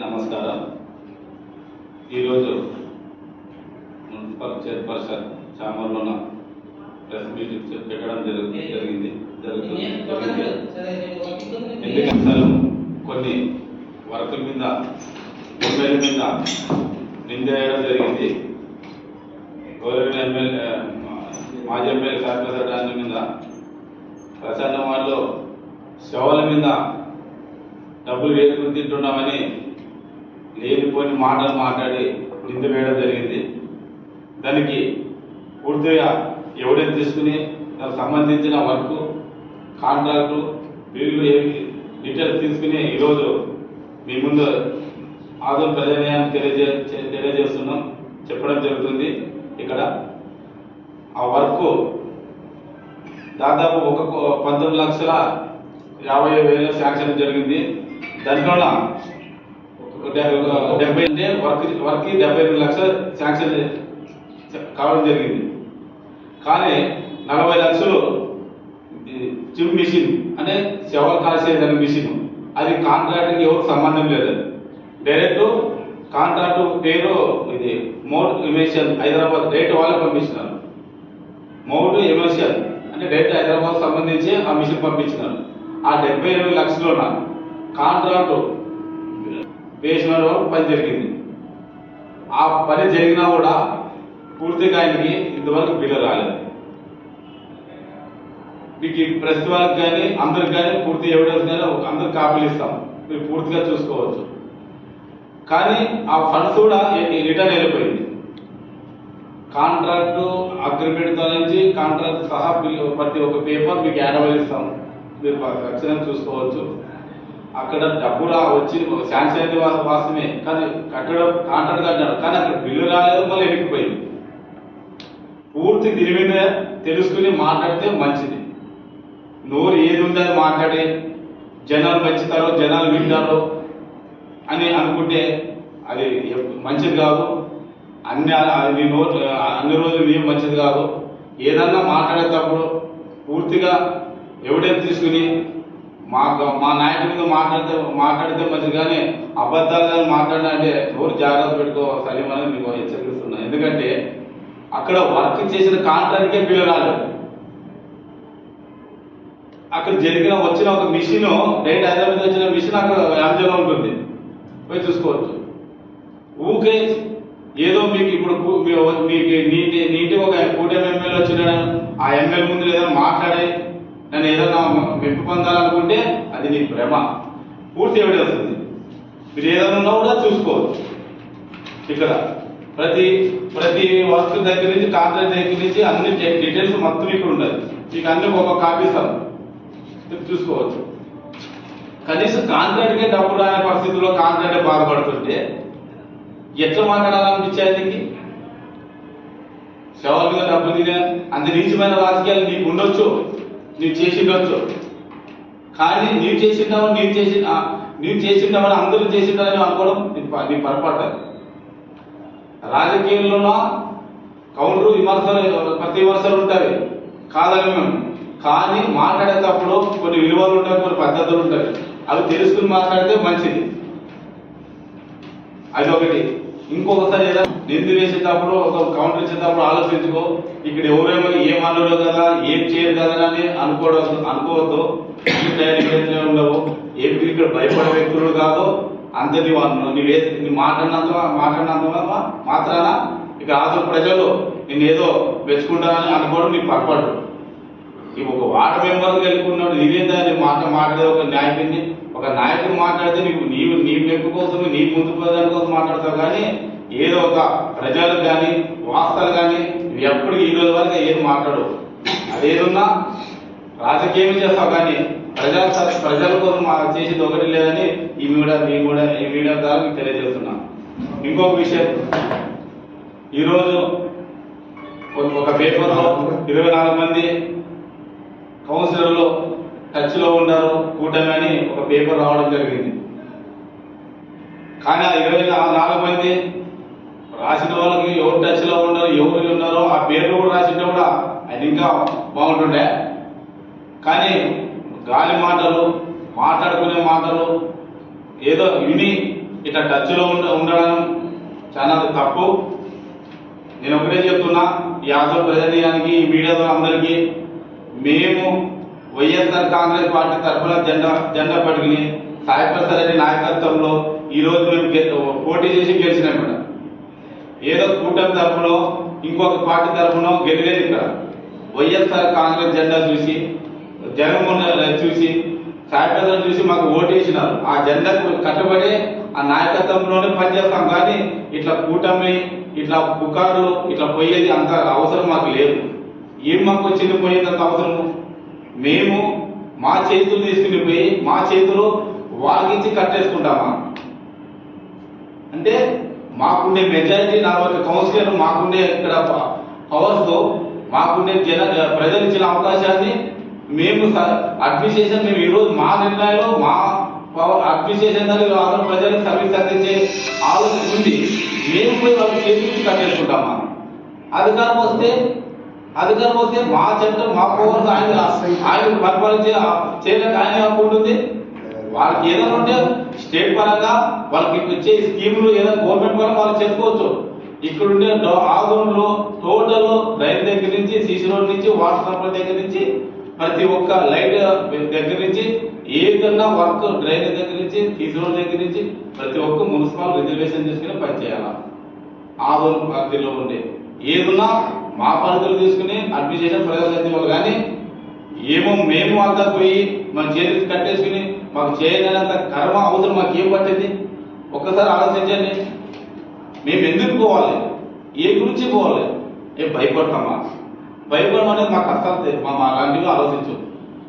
నమస్కారం. ఈరోజు municipal chairperson చామర్లోన ప్రెస్ మీటింగ్ పెట్టడం జరుగు- జరిగింది. జరుగుతుంది. ఎందుకంటే కొన్ని వర్కుల మీద ఎమ్మెల్యే మీద నిందేయడం జరిగింది. గౌరవ ఎమ్మెల్యే మాజీ ఎమ్మెల్యే సార్పేట మీద ప్రసన్న వాళ్ళు సేవల మీద డబ్బులు వేసుకుని తింటున్నామని లేనిపోని మాటలు మాట్లాడి నింద వేయడం జరిగింది. దానికి పూర్తిగా ఎవిడెన్స్ తీసుకుని దానికి సంబంధించిన వర్క్ కాంట్రాక్టు బిల్లు ఏవి డీటెయిల్స్ తీసుకుని ఈరోజు మీ ముందు ఆదరణ ప్రజాన్యాన్ని తెలియజే తెలియజేస్తున్నాం. చెప్పడం జరుగుతుంది ఇక్కడ. ఆ వర్క్ దాదాపు ఒక పంతొమ్మిది లక్షల యాభై వేల శాంక్షన్ జరిగింది. దాంట్లో డెబ్బై అంటే వర్క్ వర్క్ డెబ్బై రెండు లక్షలు శాంక్షన్ కావడం జరిగింది. కానీ నలభై లక్షలు జిమ్ మిషన్ అనే సేవలు కాసేదాని మిషన్. అది కాంట్రాక్ట్కి ఎవరికి సంబంధం లేదు. డైరెక్ట్ కాంట్రాక్ట్ పేరు ఇది మౌట్ ఇమేషన్ హైదరాబాద్ డైరెక్ట్ వాళ్ళే పంపించినారు. మౌట్ ఎమోషన్ అంటే డైరెక్ట్ హైదరాబాద్ సంబంధించి ఆ మిషన్ పంపించినారు. ఆ డెబ్బై ఎనిమిది లక్షల కాంట్రాక్ట్ వేసిన పని జరిగింది. ఆ పని జరిగినా కూడా పూర్తిగా ఆయనకి ఇంతవరకు బిల్లు రాలేదు. మీకు ఈ ప్రెస్ వాళ్ళకి కానీ అందరికి కానీ పూర్తి ఎవిడెన్స్ కానీ అందరికి కాపీలు ఇస్తాం. మీరు పూర్తిగా చూసుకోవచ్చు. కానీ ఆ ఫండ్స్ కూడా రిటర్న్ వెళ్ళిపోయింది. కాంట్రాక్ట్ అగ్రిమెంట్ నుంచి కాంట్రాక్ట్ సహా ప్రతి ఒక్క పేపర్ మీకు యాడవల్ ఇస్తాం. మీరు ఖచ్చితంగా చూసుకోవచ్చు. అక్కడ డబ్బు రా వచ్చి శాంక్షన్ అయింది వాస్తవమే కానీ కట్టడం కాంట్రాక్ట్ కట్టాడు కానీ అక్కడ బిల్లు రాలేదు మళ్ళీ ఎనికిపోయింది పూర్తి దీని మీద తెలుసుకుని మాట్లాడితే మంచిది. నోరు ఏది ఉందో అది మాట్లాడి జనాలు మెచ్చుతారో జనాలు వింటారో అని అనుకుంటే అది మంచిది కాదు. అన్ని అది నోట్ అన్ని రోజులు ఏం మంచిది కాదు. ఏదన్నా మాట్లాడేటప్పుడు పూర్తిగా ఎవిడెన్స్ తీసుకుని మా మా నాయకుడితో మీద మాట్లాడితే మాట్లాడితే మంచిది కానీ అబద్ధాలు మాట్లాడాలంటే ఎవరు జాగ్రత్త పెట్టుకో సలీమని మీకు హెచ్చరిస్తున్నా ఎందుకంటే అక్కడ వర్క్ చేసిన కాంట్రాక్ట్కే బిల్లు రాలేదు అక్కడ జరిగిన వచ్చిన ఒక మిషన్ డైరెక్ట్ హైదరాబాద్ వచ్చిన మిషన్ అక్కడ యాంజలో ఉంటుంది. పోయి చూసుకోవచ్చు. ఊకే ఏదో మీకు ఇప్పుడు మీకు నీటి నీటి ఒక కూటమి ఎమ్మెల్యే వచ్చిన ఆ ఎమ్మెల్యే ముందు ఏదైనా మాట్లాడే మెప్పు పొందాలనుకుంటే అది నీ భ్రమ. పూర్తి ఎవిడెన్స్ ఉంది మీరు ఏదైనా ఉన్నా కూడా చూసుకోవచ్చు. ఇక్కడ ప్రతి ప్రతి వర్క్ దగ్గర నుంచి కాంట్రాక్ట్ దగ్గర నుంచి అన్ని డీటెయిల్స్ మొత్తం ఇక్కడ ఉంటుంది మీకు అన్ని ఒక కాపీ ఇస్తాను చూసుకోవచ్చు. కనీసం కాంట్రాక్ట్కే డబ్బు రాని పరిస్థితుల్లో కాంట్రాక్ట్ బాధపడుతుంటే ఎట్లా మాట్లాడాలనిపించాయి దీనికి? సేవల మీద డబ్బులు తినే అంత నీచమైన రాజకీయాలు నీకు ఉండొచ్చు. నీకు చేసి ఉండొచ్చు. కానీ నీవు చేసింటావు నీవు చేసి ఆ, నీవు అందరూ చేసింటారని అనుకోవడం నీ పొరపాటు. రాజకీయంలోనో కౌంటర్ విమర్శలు ప్రతి విమర్శలు ఉంటాయి. కాదని మేము. కానీ మాట్లాడేటప్పుడు కొన్ని విలువలు ఉంటాయి కొన్ని పద్ధతులు ఉంటాయి. అవి తెలుసుకుని మాట్లాడితే మంచిది. అది ఒకటి ఇంకొకసారి ఏదైనా నిందు వేసేటప్పుడు ఒక కౌంటర్ ఇచ్చేటప్పుడు ఆలోచించుకో ఇక్కడ ఎవరేమో ఏం అనరు కదా ఏం చేయరు కదా అని అనుకోవడం అనుకోవద్దు. తయారీ ఉండవు. ఏం ఇక్కడ భయపడే వ్యక్తులు కాదు. అంత నీవు అన్న- నీవు వేసి నీ మాట్లాడినంత మాట్లాడినంత మాత్రాన? ఇక రాజు ప్రజలు నేను ఏదో మెచ్చుకుంటానని అనుకోవడం నీ పొరపాటు. ఇవి ఒక వార్డు మెంబర్ వెళ్ళుకున్నాడు నీవేందా నీ మాట మాట్లాడే ఒక నాయకుడిని. ఒక నాయకుడు మాట్లాడితే నీకు నీవు నీ మెప్పు కోసం నీ ముందు ప్రజల కోసం మాట్లాడతావు కానీ ఏదో ఒక ప్రజలు కానీ వార్తలు కానీ నువ్వు ఎప్పుడు ఈ రోజు వరకు ఏది మాట్లాడు అదేదున్నా రాజకీయం చేస్తావు కానీ ప్రజల స- ప్రజల కోసం మా చేసేది ఒకటి లేదని ఈ మీడియా మీ కూడా ఈ మీడియా ద్వారా మీకు తెలియజేస్తున్నా. ఇంకొక విషయం. ఈరోజు ఒక- ఒక పేపర్లో ఇరవై నాలుగు మంది కౌన్సిలర్లు టచ్లో ఉన్నారు కూటమి అని ఒక పేపర్ రావడం జరిగింది. కానీ ఆ ఇరవై నాలుగు మంది రాసిన వాళ్ళకి ఎవరు టచ్లో ఉన్నారు ఎవరు ఉన్నారో ఆ పేర్లు కూడా రాసింటే కూడా అది ఇంకా బాగుంటుండే. కానీ గాలి మాటలు మాట్లాడుకునే మాటలు ఏదో విని ఇట్లా టచ్లో ఉండ ఉండడం చాలా తప్పు. నేను ఒకటే చెప్తున్నా యాదవ్ ప్రజానీయానికి ఈ మీడియా ద్వారా అందరికీ మేము వైఎస్ఆర్ కాంగ్రెస్ పార్టీ తరఫున జెండా జెండా పట్టుకుని సాయిప్రసాద్ రెడ్డి నాయకత్వంలో ఈ రోజు మేము పోటీ చేసి గెలిచినాం మేడం. ఏదో కూటమి తరఫునో ఇంకొక పార్టీ తరఫునో గెలిలేదు ఇక్కడ. వైఎస్ఆర్ కాంగ్రెస్ జెండా చూసి జగన్మోహన్ చూసి సాయిప్రసాద్ చూసి మాకు ఓటేసినారు. ఆ జెండాకు కట్టుబడి ఆ నాయకత్వంలోనే పనిచేస్తాం కానీ ఇట్లా కూటమి ఇట్లా పుకార్లు ఇట్లా పోయేది అంత అవసరం మాకు లేదు. ఏం మాకు వచ్చింది పోయేంత అవసరము? మేము మా చేతులు తీసుకుని పోయి మా చేతులు వాగించి కట్టేసుకుంటామా? అంటే మాకుండే మెజారిటీ నలభై కౌన్సిలర్ మాకుండే ఇక్కడ పవర్స్ మాకుండే జన ప్రజలు ఇచ్చిన అవకాశాన్ని మేము అడ్మినిస్ట్రేషన్ మేము ఈరోజు మా నిర్ణయంలో మా అడ్మినిస్ట్రేషన్ దానికి ఆంధ్ర ప్రజలకు సర్వీస్ అందించే ఆలోచన ఉంది. మేము పోయి వాళ్ళు చేతికి కట్టేసుకుంటామా అధికారం వస్తే అధికారం వస్తే మా చట్టం మా పవర్స్ ఆయన ఆయన పరిపాలించే చేయలేక ఆయన ఉంటుంది వాళ్ళకి ఏదైనా ఉంటే స్టేట్ పరంగా వాళ్ళకి వచ్చే స్కీములు ఏదైనా గవర్నమెంట్ పరంగా వాళ్ళు చేసుకోవచ్చు. ఇక్కడుండే ఆదోన్లో టోటల్ రైతు దగ్గర నుంచి సీసీ రోడ్ నుంచి వాటర్ సప్లై దగ్గర నుంచి ప్రతి ఒక్క లైట్ దగ్గర నుంచి ఏ విధంగా వర్క్ డ్రైనేజ్ దగ్గర నుంచి సీసీ రోడ్ దగ్గర నుంచి ప్రతి ఒక్క మున్సిపల్ రిజర్వేషన్ తీసుకుని పనిచేయాలి ఆదోన్ పరిధిలో ఉండే. ఏదున్నా మా పరిధిలో తీసుకుని అడ్మినిస్ట్రేషన్ ప్రజలు కానీ ఏమో మేము అంతా పోయి మన చేతికి కట్టేసుకుని మాకు చేయలేనంత కర్మ అవసరం మాకు ఏం పట్టింది? ఒక్కసారి ఆలోచించండి. మేము ఎందుకు పోవాలి? ఏ గురించి పోవాలి? ఏ భయపడతామా? భయపడడం అనేది మాకు అసలు మా మా అలాంటివి ఆలోచించు.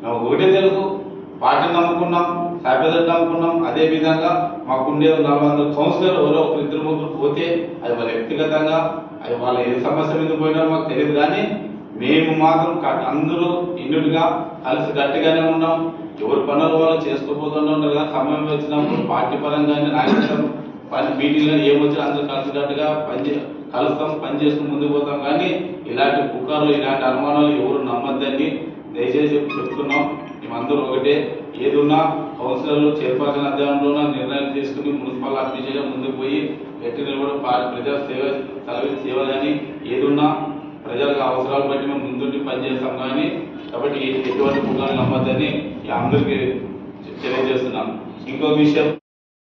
మేము ఒకటే తెలుసు. పార్టీని నమ్ముకున్నాం సాధ్యత నమ్ముకున్నాం. అదే విధంగా మాకుండే నాలుగు వందల కౌన్సిలర్ ఎవరో ఒకరు ఇద్దరు ముగ్గురు పోతే అది వాళ్ళ వ్యక్తిగతంగా అది వాళ్ళ ఏ సమస్య మీద పోయినా మాకు తెలియదు కానీ మేము మాత్రం అందరూ ఇండుగా కలిసి గట్టిగానే ఉన్నాం. ఎవరి పనులు వాళ్ళు చేసుకోబోతున్నా ఉంటారు కదా సమయం వచ్చినప్పుడు పార్టీ పరంగానే నాయకత్వం పని మీటింగ్లో ఏమొచ్చినా అందరూ కలిసినట్టుగా పని చే- కలుస్తాం పని చేసుకుని ముందుకు పోతాం. కానీ ఇలాంటి పుకార్లు ఇలాంటి అనుమానాలు ఎవరు నమ్మద్దని దయచేసి చెప్తున్నాం. మేమందరూ ఒకటే. ఏదున్నా కౌన్సిలర్లు చైర్పర్సన్ అధ్యయనంలో నిర్ణయం తీసుకుని మున్సిపల్ అడ్మినిస్ట్రేషన్ ముందుకు పోయి ఎట్టి నిలబడి ప్రజా సేవ సర్వీస్ చేయాలని ఏదున్నా ప్రజలకు అవసరాలు బట్టి మేము ముందుండి పనిచేస్తాం కానీ కాబట్టి ఎటువంటి పుకార్లు నమ్మద్దని అందరికీ తెలియజేస్తున్నాను. ఇంకో విషయం